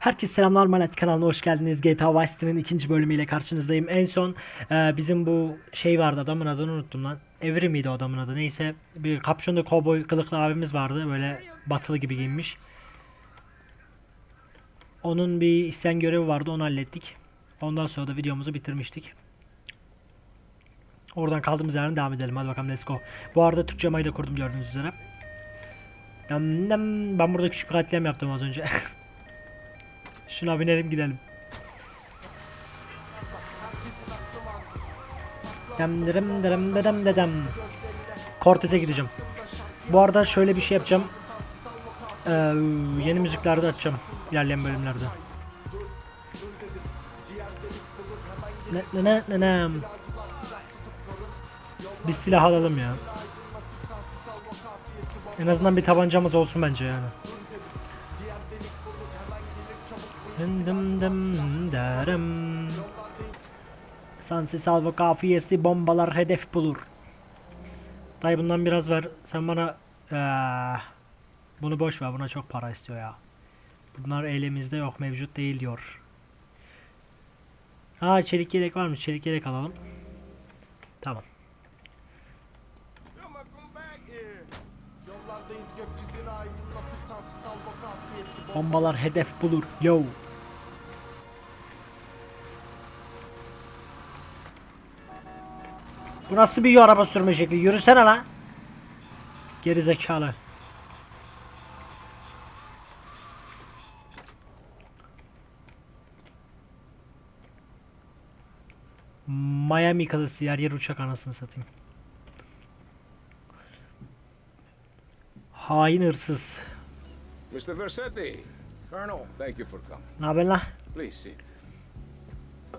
Herkese selamlar Manet kanalına hoş geldiniz. GTA Vice City'nin ikinci bölümüyle karşınızdayım. En son e, bizim bu şey vardı adamın adını unuttum lan. Evri miydi adamın adı neyse. Bir kapşonlu kovboy kılıklı abimiz vardı böyle batılı gibi giyinmiş. Onun bir isyan görevi vardı onu hallettik. Ondan sonra da videomuzu bitirmiştik. Oradan kaldığımız yerden devam edelim. Hadi bakalım let's go. Bu arada Türkçe mayı da kurdum gördüğünüz üzere. Ben burada küçük bir katliam yaptım az önce. Şuna binelim gidelim. Dem derem derem dedem dedem. Cortez'e gideceğim. Bu arada şöyle bir şey yapacağım. Ee, yeni müziklerde açacağım ilerleyen bölümlerde. Ne ne ne ne. Bir silah alalım ya. En azından bir tabancamız olsun bence yani. Dım. Sansi salvo kafiyesi bombalar hedef bulur. Dayı bundan biraz ver. Sen bana eee, bunu boş ver. Buna çok para istiyor ya. Bunlar elimizde yok. Mevcut değil diyor. Ha çelik yelek varmış. Çelik yelek alalım. Tamam. Bombalar hedef bulur. Yo. Bu nasıl bir araba sürme şekli? Yürüsene lan. Geri zekalı. Miami kalısı yer yer uçak anasını satayım. Hain hırsız. Mr. Versetti. Colonel. Thank you for coming. Ne haber lan? Please sit.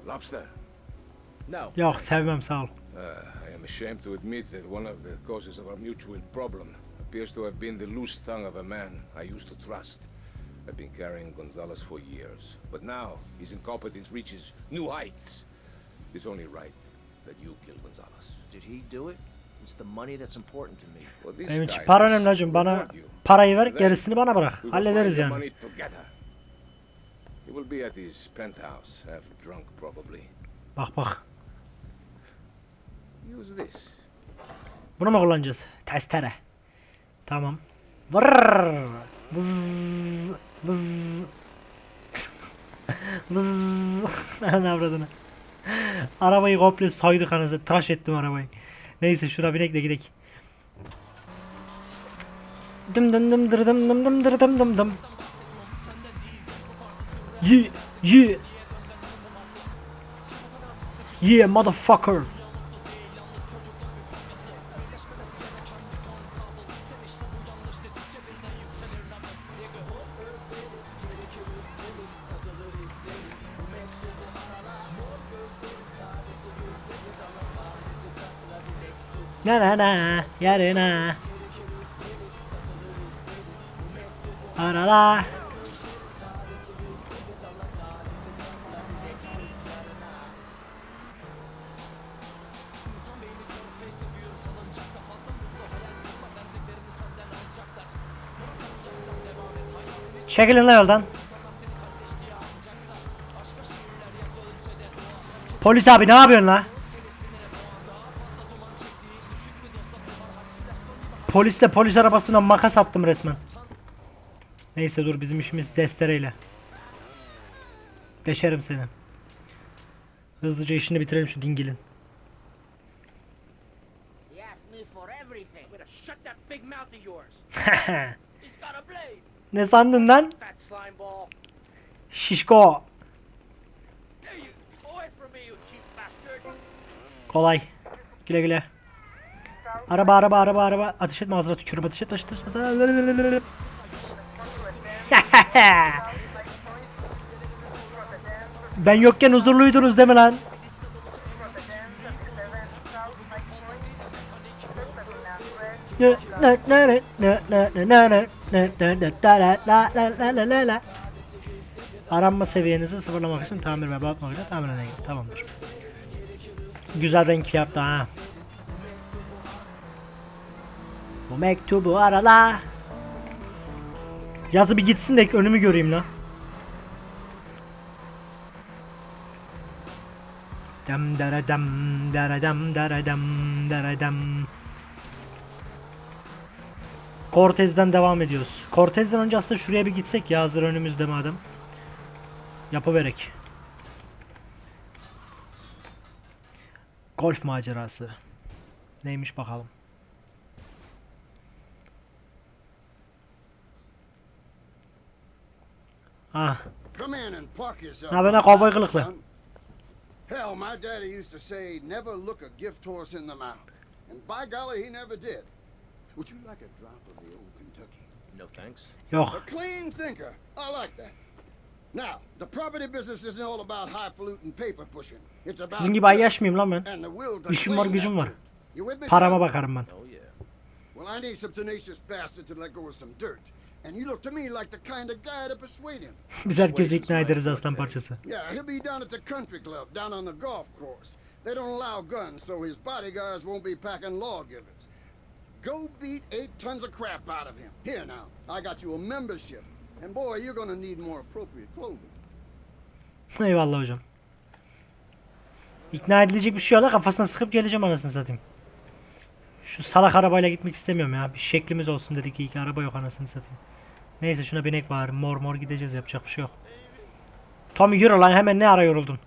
Lobster. No. Yok sevmem sağ ol. Uh, I am ashamed to admit that one of the causes of our mutual problem appears to have been the loose tongue of a man I used to trust. I've been carrying Gonzalez for years, but now his incompetence reaches new heights. It's only right that you kill Gonzalez. Did he do it? It's the money that's important to me. Well, this Benim için para has önemli hacım. Bana reward you. parayı ver gerisini bana bırak. Hallederiz yani. money together. He will be at his penthouse, half drunk probably. Bak bak. Use this. Bunu mu kullanacağız? Testere. Tamam. Vırrrr. Vız. Vız. Vız. ne avradını. Arabayı komple soyduk anasını. Tıraş ettim arabayı. Neyse şuna binek de gidek. Dım dım dım dır dım dım dım dır dım dım dım. Ye ye. Yeah motherfucker. Na na na yarına Arala Çekilin lan yoldan. Polis abi ne yapıyorsun la? Polisle polis arabasına makas attım resmen. Neyse dur bizim işimiz destereyle. Deşerim seni. Hızlıca işini bitirelim şu dingilin. He asked me for everything. Better shut that big mouth of yours. He's got a blade. ne sandın lan? Şişko. Kolay. Güle güle. Araba araba araba araba. Ateş etme ağzına tükürüm. Ateş et ateş et. ben yokken huzurluydunuz değil mi lan? Aranma seviyenizi sıfırlamak için tamir ve bakmak için tamirine. Tamamdır. Güzel renk yaptı ha. Bu mektubu arala. Yazı bir gitsin de önümü göreyim lan. Dem dere dem dere dem dere dem dere dem. Cortez'den devam ediyoruz. Cortez'den önce aslında şuraya bir gitsek ya hazır önümüzde madem. Yapıverek. Golf macerası. Neymiş bakalım. Ah, yourself. Ha, ben kovboy kılıklı. Hell, my daddy used to say, never look a gift horse in the mouth. And by golly, he never did. Would you like a drop of the old Kentucky? No thanks. yok. A clean thinker. I like that. Now, the property business isn't all about highfalutin paper pushing. It's about Sizin gibi ayyaş mıyım lan ben? İşim var, gücüm var. Parama bakarım ben. Oh yeah. Well, I need some tenacious bastard to let go of some dirt. And you look to me like the kind of guy to persuade him. Biz herkesi ikna ederiz aslan parçası. Yeah, he'll be down at the country club, down on the golf course. They don't allow guns, so his bodyguards won't be packing lawgivers. Go beat eight tons of crap out of him. Here now, I got you a membership. And boy, you're gonna need more appropriate clothing. Eyvallah hocam. İkna edilecek bir şey yok kafasına sıkıp geleceğim anasını satayım. Şu salak arabayla gitmek istemiyorum ya. Bir şeklimiz olsun dedik iyi ki araba yok anasını satayım. Neyse şuna binek var. Mor mor gideceğiz yapacak bir şey yok. Tommy yürü lan hemen ne ara yoruldun.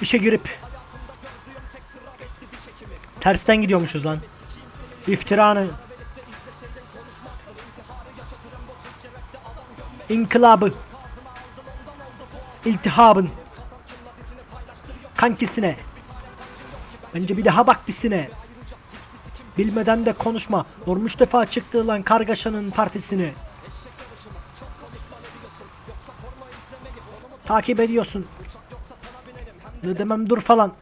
İşe girip Tersten gidiyormuşuz lan. İftiranı. İnkılabı. İltihabın. Kankisine. Bence bir daha bak dizine. Bilmeden de konuşma. Durmuş defa çıktı lan kargaşanın partisini. Takip ediyorsun. Ne demem dur falan.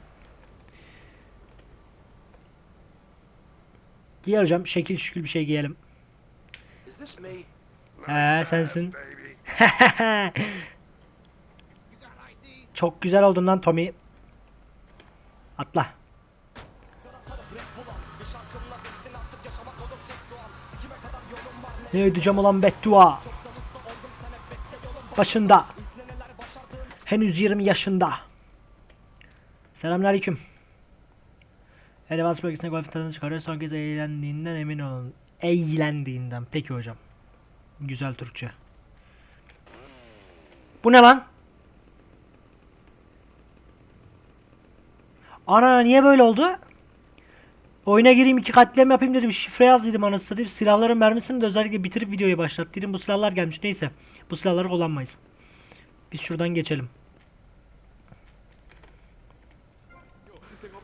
Giy hocam şekil şükül bir şey giyelim. He sensin. Çok güzel oldun lan Tommy. Atla. Ne ödeyeceğim ulan beddua. Başında. Henüz 20 yaşında. Selamünaleyküm. Elevas bölgesine golf tadını çıkarıyor. Son kez eğlendiğinden emin olun. Eğlendiğinden. Peki hocam. Güzel Türkçe. Bu ne lan? Ana niye böyle oldu? Oyuna gireyim iki katliam yapayım dedim. Şifre yaz dedim anasını satayım. Silahların mermisini de özellikle bitirip videoyu başlat dedim. Bu silahlar gelmiş. Neyse. Bu silahları kullanmayız. Biz şuradan geçelim.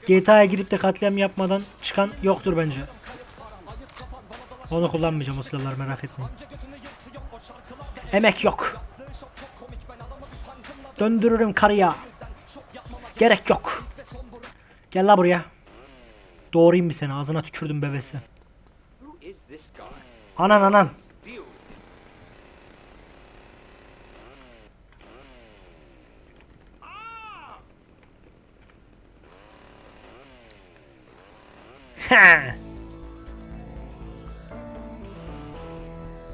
GTA'ya girip de katliam yapmadan çıkan yoktur bence. Onu kullanmayacağım o silahları merak etmeyin. Emek yok. Döndürürüm karıya. Gerek yok. Gel la buraya. Doğrayayım bir seni ağzına tükürdüm bebesi. Anan anan.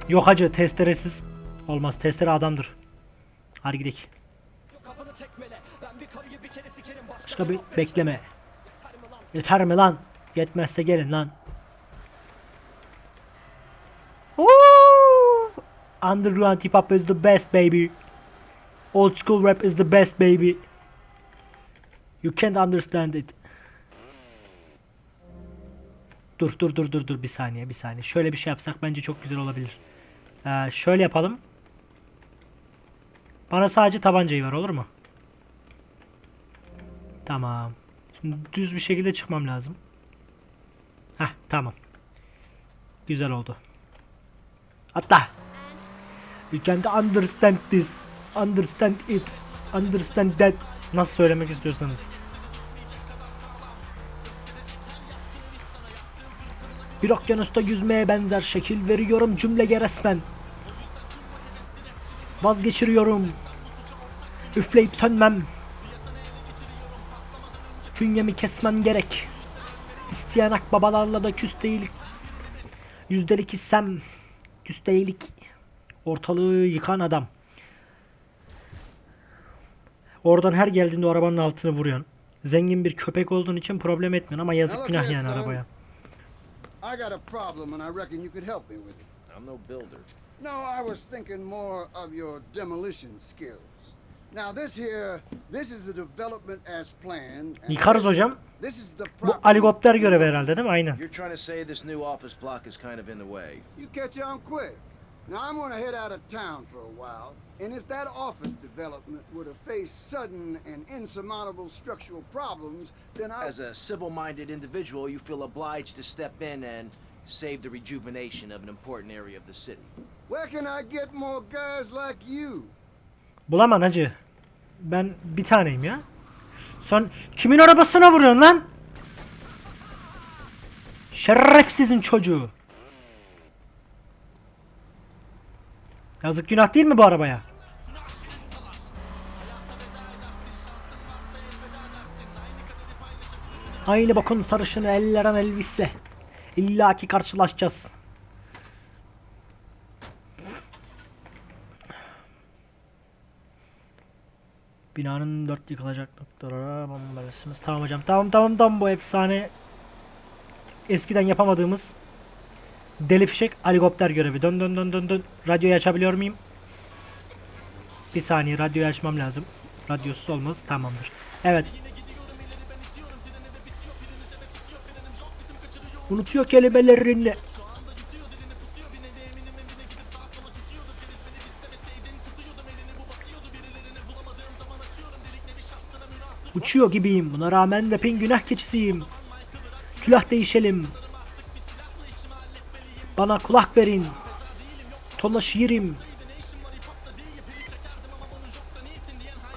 Yok hacı testeresiz olmaz. Testere adamdır. Hadi gidelim. Başka bir bekleme. Yeter mi lan? Yetmezse gelin lan. Woo! Underground hip hop is the best baby. Old school rap is the best baby. You can't understand it. Dur dur dur dur dur bir saniye bir saniye. Şöyle bir şey yapsak bence çok güzel olabilir. Ee, şöyle yapalım. Bana sadece tabancayı ver olur mu? Tamam. Düz bir şekilde çıkmam lazım. Heh tamam. Güzel oldu. Atla. You can't understand this. Understand it. Understand that. Nasıl söylemek istiyorsanız. Bir okyanusta yüzmeye benzer şekil veriyorum cümleye resmen. Vazgeçiriyorum. Üfleyip sönmem. Künyemi kesmem gerek. İsteyen akbabalarla da küs değil. Yüzdelik hissem. Yüzdelik. Ortalığı yıkan adam. Oradan her geldiğinde o arabanın altını vuruyorsun. Zengin bir köpek olduğun için problem etmiyorsun ama yazık günah yani arabaya. I got a problem and I reckon you could help me with it. I'm no builder. No, I was thinking more of your demolition skills. Now this here, this is the development as planned. and Yıkarız this- hocam. This is the Bu property- helikopter görevi herhalde değil mi? Aynen. You're trying to say this new office block is kind of in the way. You catch on quick. Now I'm gonna head out of town for a while, and if that office development were to face sudden and insurmountable structural problems, then I As a civil-minded individual, you feel obliged to step in and save the rejuvenation of an important area of the city. where can I get more guys like you? Bulaman hacı. Ben bir taneyim ya. Sen kimin arabasına vuruyorsun lan? Şerefsizin çocuğu. Yazık günah değil mi bu arabaya? Aynı bakın sarışını elleren elbise. İlla ki karşılaşacağız. Binanın dört yıkılacak noktalara bombalasınız. Tamam hocam. Tamam tamam tamam bu efsane eskiden yapamadığımız deli fişek helikopter görevi. Dön dön dön dön dön. Radyoyu açabiliyor muyum? Bir saniye radyoyu açmam lazım. Radyosuz olmaz. Tamamdır. Evet. Unutuyor kelimelerini. Uçuyor gibiyim. Buna rağmen rapin günah keçisiyim. Külah değişelim. Bana kulak verin. Tonla şiirim.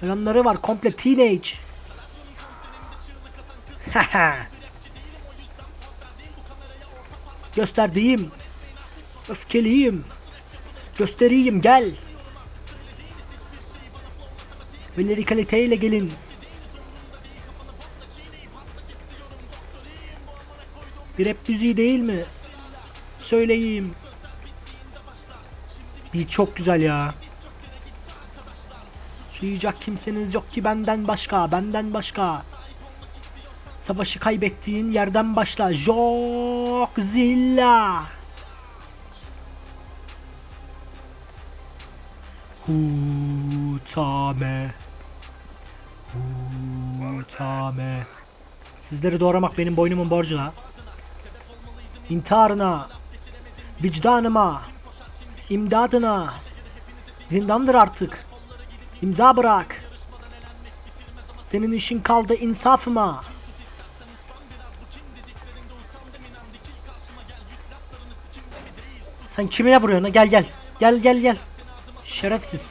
Yanları var komple teenage. Gösterdiğim. Öfkeliyim. Göstereyim gel. Ve kaliteyle gelin. Bir rap müziği değil mi? Söyleyeyim. Bir çok güzel ya. Duyacak kimseniz yok ki benden başka, benden başka. Savaşı kaybettiğin yerden başla. Jokzilla. Hutame. Hutame. Sizleri doğramak benim boynumun borcu la. İntiharına, vicdanıma, imdadına, zindandır artık. İmza bırak. Senin işin kaldı insafıma. Sen kimine vuruyorsun? Gel gel. Gel gel gel. Şerefsiz.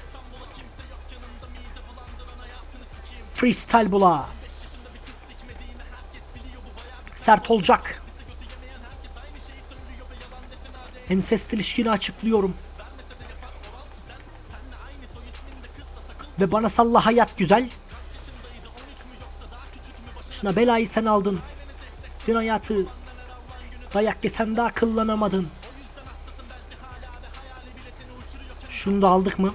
Freestyle bula. Sert olacak. Ensest ilişkini açıklıyorum. Ve bana salla hayat güzel. Şuna belayı sen aldın. Dün hayatı dayak yesen de akıllanamadın. Şunu da aldık mı?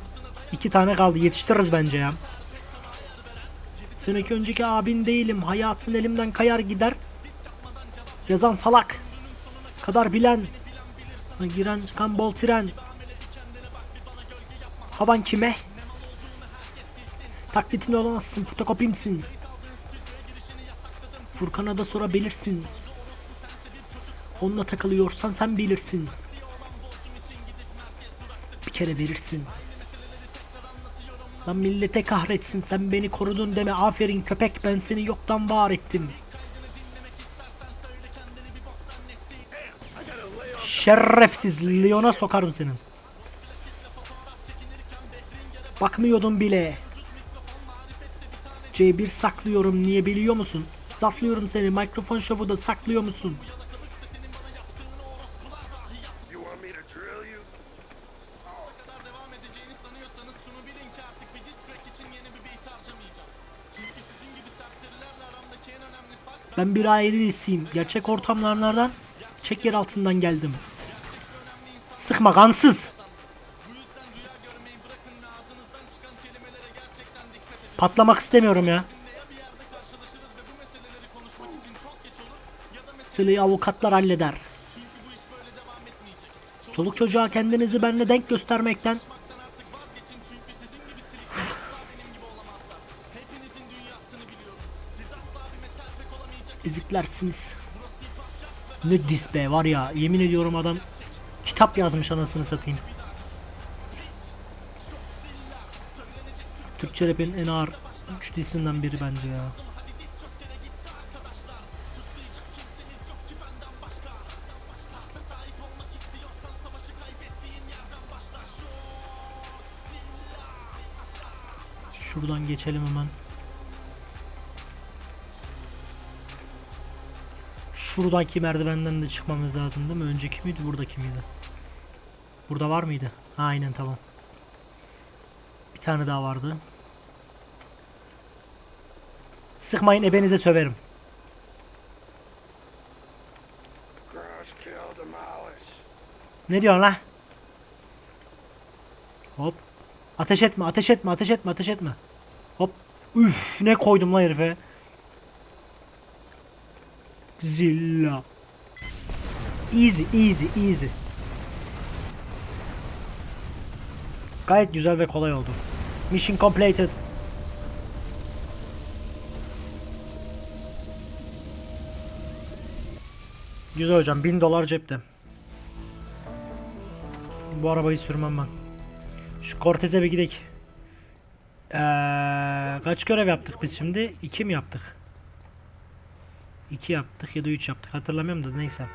İki tane kaldı. Yetiştiririz bence ya. Seneki önceki abin değilim. Hayatın elimden kayar gider. Yazan salak. Kadar bilen. Giren çıkan bol tren. Havan kime? Taklitin olamazsın, fotokopimsin. Furkan'a da sorabilirsin. Onunla takılıyorsan sen bilirsin. Bir kere verirsin. Lan millete kahretsin sen beni korudun deme aferin köpek ben seni yoktan var ettim. Şerefsiz Leon'a sokarım senin. Bakmıyordum bile. C1 saklıyorum niye biliyor musun? Saflıyorum seni mikrofon şovu da saklıyor musun? Ben bir ailelisiyim. Gerçek ortamlardan çek yer altından geldim. Sıkma kansız. Patlamak istemiyorum ya. Meseleyi avukatlar halleder. Çoluk çocuğa kendinizi benimle denk göstermekten eziklersiniz. Ne dis be var ya yemin ediyorum adam kitap yazmış anasını satayım. Türkçe rapin en ağır 3 disinden biri bence ya. Şuradan geçelim hemen. Şuradaki merdivenden de çıkmamız lazım değil mi? Önceki miydi buradaki miydi? Burada var mıydı? Ha, aynen tamam. Bir tane daha vardı. Sıkmayın ebenize söverim. Ne diyorsun lan? Hop. Ateş etme, ateş etme, ateş etme, ateş etme. Hop. Üf, ne koydum lan herife. Zilla. Easy, easy, easy. Gayet güzel ve kolay oldu. Mission completed. Güzel hocam 1000 dolar cepte. Bu arabayı sürmem ben. Şu Cortez'e bir gidelim. Ee, kaç görev yaptık biz şimdi? 2 mi yaptık? 2 yaptık ya da 3 yaptık hatırlamıyorum da neyse.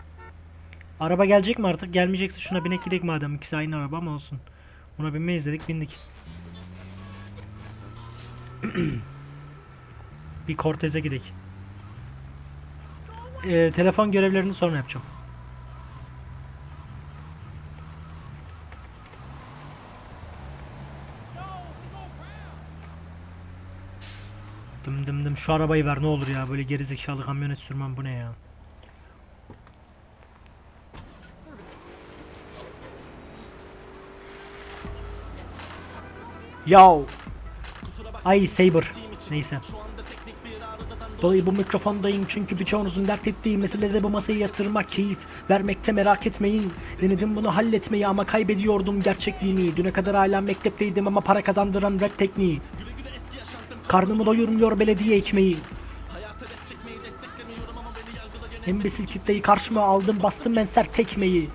Araba gelecek mi artık? Gelmeyecekse şuna binek gidelim madem. İkisi aynı araba ama olsun. Buna binmeyiz dedik bindik. bir Cortez'e gidelim. Ee, telefon görevlerini sonra yapacağım. Dım dım dım şu arabayı ver ne olur ya böyle gerizekalı kamyonet sürmem bu ne ya. Yo. Ay Saber. Neyse. Dolayı bu mikrofondayım çünkü birçoğunuzun dert ettiği meselede bu masayı yatırmak keyif vermekte merak etmeyin. Denedim bunu halletmeyi ama kaybediyordum gerçekliğini. Düne kadar hala mektepteydim ama para kazandıran rap tekniği. Karnımı doyurmuyor belediye ekmeği. Embesil kitleyi karşıma aldım bastım ben sert tekmeyi.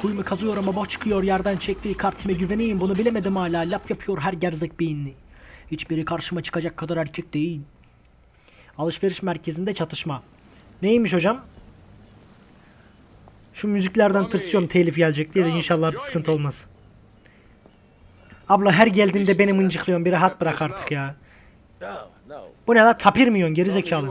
Kuyumu kazıyorum ama boş çıkıyor yerden çektiği kart kime güveneyim bunu bilemedim hala laf yapıyor her gerzek beyinli. Hiçbiri karşıma çıkacak kadar erkek değil. Alışveriş merkezinde çatışma. Neymiş hocam? Şu müziklerden tırsıyorum telif gelecek diye de inşallah bir sıkıntı olmaz. Abla her geldiğinde beni mıncıklıyorsun bir rahat bırak artık ya. Bu ne lan tapir mi yiyorsun Tommy, you gerizekalı?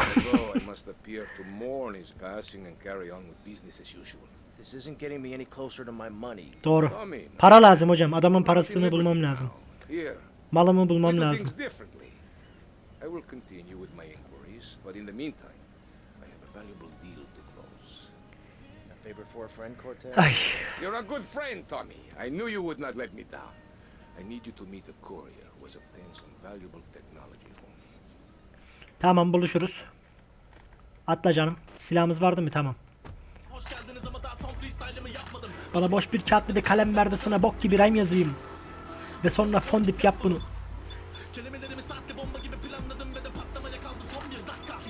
Although I must appear to mourn his passing and carry on with business as usual. This isn't getting me any closer to my money. Doğru. Tommy, Para lazım hocam. Adamın parasını bulmam lazım. Here, Malımı bulmam do lazım. things differently. I will continue with my inquiries, but in the meantime, I have a valuable deal to close. A favor for a friend, Cortez? Ay. You're a good friend, Tommy. I knew you would not let me down. I need you to meet a courier who has obtained some valuable technology for me. Tamam buluşuruz. Atla canım. Silahımız vardı mı? Tamam. Bana boş bir kağıt bir de kalem verdi sana bok gibi rhyme yazayım. Ve sonra fondip yap bunu.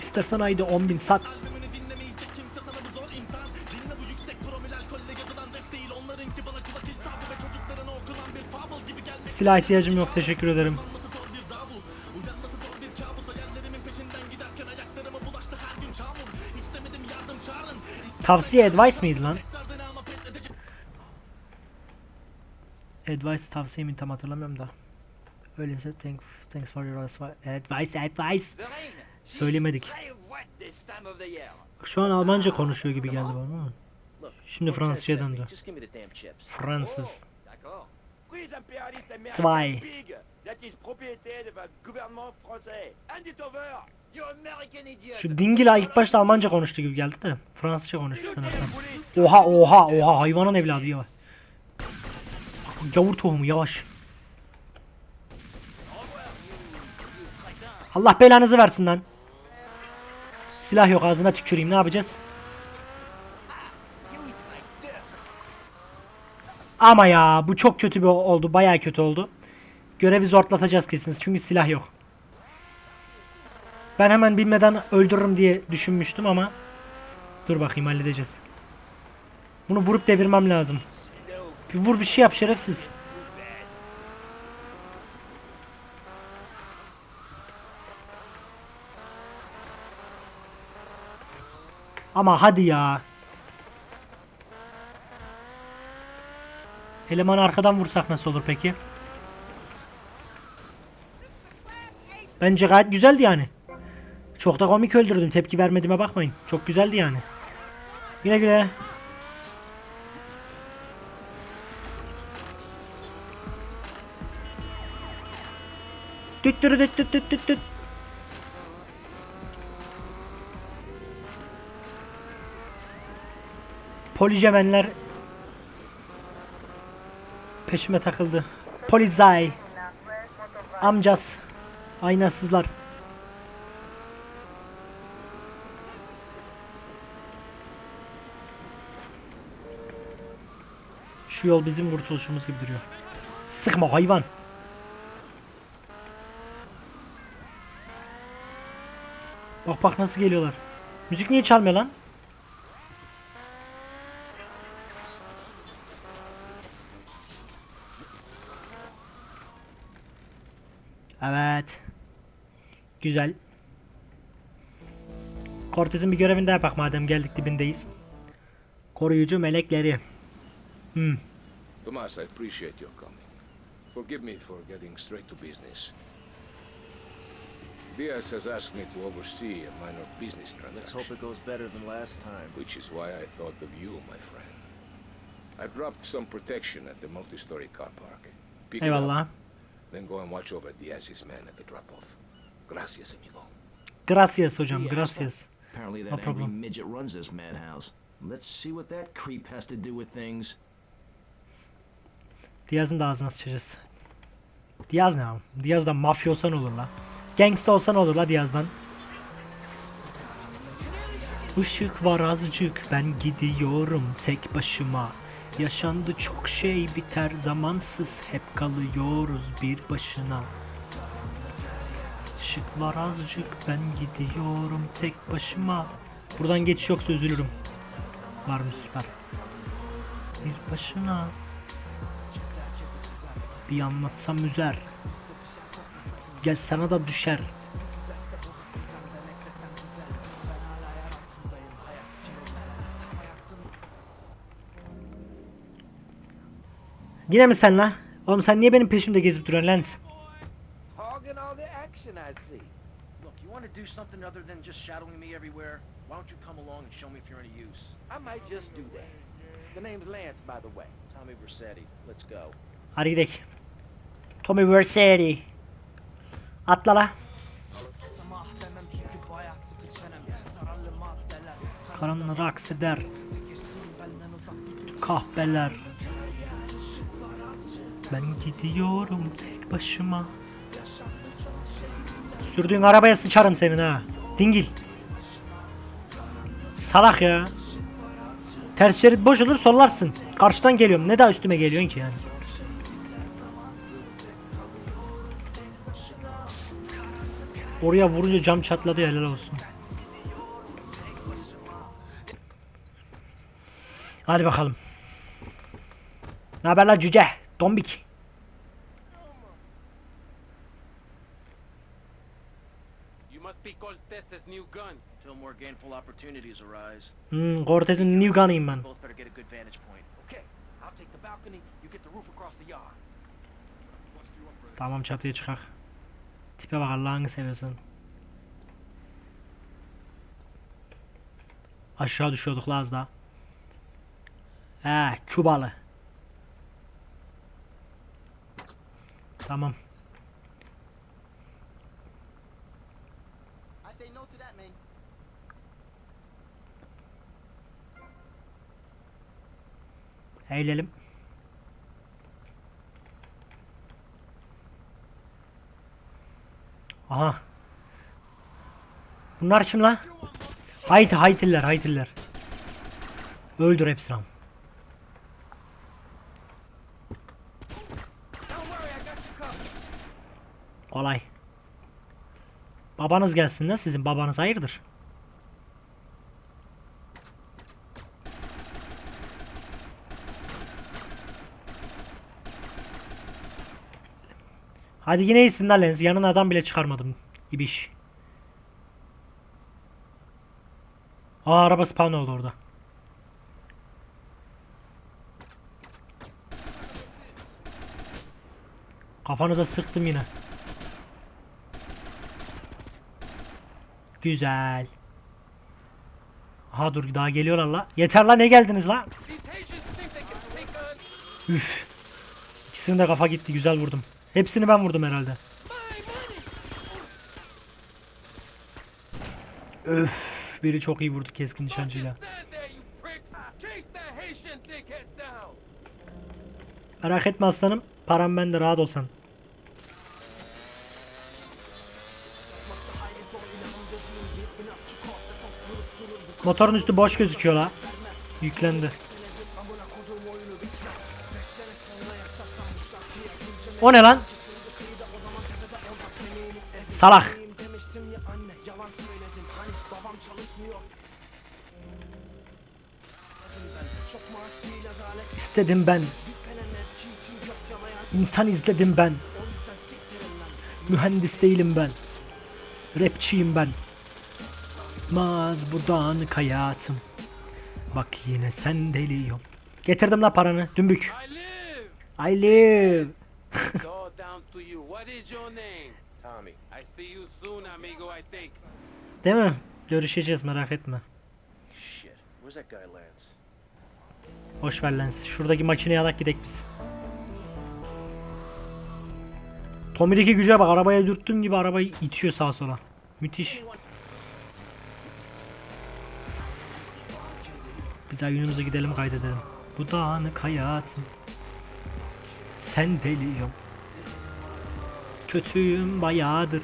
İstersen ayda 10 bin sat. Silah ihtiyacım yok teşekkür ederim. Tavsiye advice miydi lan? Advice tavsiye mi tam hatırlamıyorum da. Öyleyse thank, thanks for your advice advice. Söylemedik. Şu an Almanca konuşuyor gibi geldi bana ama. Şimdi me. döndü. Fransız. Zwei. Şu dingil ilk başta Almanca konuştu gibi geldi de Fransızca konuştu sanırsam. Oha oha oha hayvanın evladı ya. Gavur tohumu yavaş. Allah belanızı versin lan. Silah yok ağzına tüküreyim ne yapacağız? Ama ya bu çok kötü bir oldu bayağı kötü oldu. Görevi zorlatacağız kesin çünkü silah yok. Ben hemen bilmeden öldürürüm diye düşünmüştüm ama Dur bakayım halledeceğiz. Bunu vurup devirmem lazım. Bir vur bir şey yap şerefsiz. Ama hadi ya. Elemanı arkadan vursak nasıl olur peki? Bence gayet güzeldi yani. Çok da komik öldürdüm. Tepki vermediğime bakmayın. Çok güzeldi yani. Güle güle. Düt düt düt düt düt düt. Policemenler peşime takıldı. Polizay. Amcas. Aynasızlar. Şu yol bizim kurtuluşumuz gibi duruyor. Sıkma hayvan. Bak bak nasıl geliyorlar. Müzik niye çalmıyor lan? Evet. Güzel. Cortez'in bir görevini daha yapak madem geldik dibindeyiz. Koruyucu melekleri. Hmm. Tomas, I appreciate your coming. Forgive me for getting straight to business. Diaz has asked me to oversee a minor business Let's hope transaction, it goes better than last time. which is why I thought of you, my friend. I've dropped some protection at the multi-story car park. Pick it Eyvallah. up, then go and watch over Diaz's men at the drop-off. Gracias, amigo. Gracias hocam, gracias. Apparently No that angry problem. midget runs this madhouse. Let's see what that creep has to do with things. Diaz'ın da ağzına sıçacağız. Diaz ne abi? Diaz da mafya olsan olur la. Gangsta olsan olur la Diaz'dan. Işık var azıcık ben gidiyorum tek başıma. Yaşandı çok şey biter zamansız hep kalıyoruz bir başına. Işık var azıcık ben gidiyorum tek başıma. Buradan geçiş yoksa üzülürüm. Var mı süper. Bir başına. Bir anlatsam üzer. Gel sana da düşer. Yine mi sen la? Oğlum sen niye benim peşimde gezip duruyorsun Lens? Hogging all the action, I see. Look, you want to do something other than just shadowing me everywhere? Why don't you come along and show me if you're any use? I might just do that. The name's Lance, by the way. Tommy Versetti, let's go. Hadi gidelim. Tommy Versetti. Atla la. Karanları akseder. Kahpeler. Ben gidiyorum tek başıma. Sürdüğün arabaya sıçarım senin ha. Dingil. Salak ya. Ters şerit boş olur sollarsın. Karşıdan geliyorum. Ne daha üstüme geliyorsun ki yani? Oraya vurunca cam çatladı helal olsun. Hadi bakalım. Ne haber lan cüce? Dombik. Hmm, Cortez'in new gun'ıyım ben. both better get a good vantage point. Okay, I'll take the balcony, you get the roof across the yard. Tamam çatıya çıkak. Tipe bak Allah'ını seviyorsun. Aşağı düşüyorduk la az daha. He, Kübalı. Tamam. me. Eğilelim. Aha. Bunlar kim lan? Hayti, Haytiller, Haytiller. Öldür hepsini. Kolay. Babanız gelsin de sizin babanız hayırdır? Hadi yine iyisin lan Lens. Yanına adam bile çıkarmadım. İbiş. Aa araba spawn oldu orada. Kafanıza sıktım yine. Güzel. Aha dur daha geliyorlar la. Yeter la ne geldiniz la? Üf. İkisinin de kafa gitti güzel vurdum. Hepsini ben vurdum herhalde. Öf. Biri çok iyi vurdu keskin nişancıyla. Merak etme aslanım. Param bende rahat olsan. Motorun üstü boş gözüküyor la. Yüklendi. O ne lan? Salak. İstedim ben. İnsan izledim ben. Mühendis değilim ben. Rapçiyim ben. Maz bu dağınık hayatım. Bak yine sen deliyorum. Getirdim la paranı dümbük. I live! I live. It's all down to you. What is your name? Tommy. I see you soon, amigo, I think. Değil mi? Görüşeceğiz merak etme. Shit. Where's that guy Lance? Boş ver lens. Şuradaki makineye alak gidek biz. Tommy'deki güce bak arabaya dürttüğüm gibi arabayı itiyor sağa sola. Müthiş. Biz ayınımıza gidelim kaydedelim. Bu dağınık hayatım. Sen deliyim. Kötüyüm bayağıdır.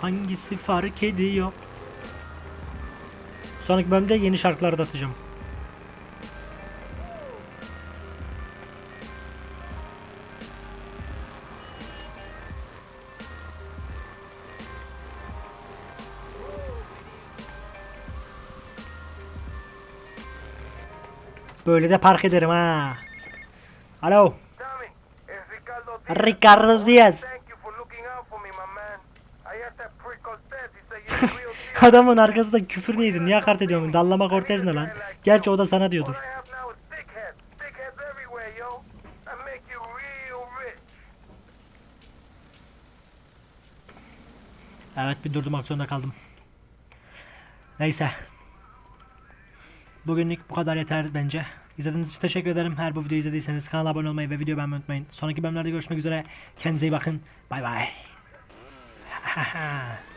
Hangisi fark ediyor? Sonraki bölümde yeni şarkıları da atacağım. Böyle de park ederim ha. Alo. Ricardo Diaz. Adamın arkasında küfür neydi? Niye hakaret ediyorsun? Dallama Cortez ne lan? Gerçi o da sana diyordur. Evet bir durdurmak zorunda kaldım. Neyse. Bugünlük bu kadar yeter bence. İzlediğiniz için teşekkür ederim. Eğer bu videoyu izlediyseniz kanala abone olmayı ve videoyu beğenmeyi unutmayın. Sonraki bölümlerde görüşmek üzere. Kendinize iyi bakın. Bay bay.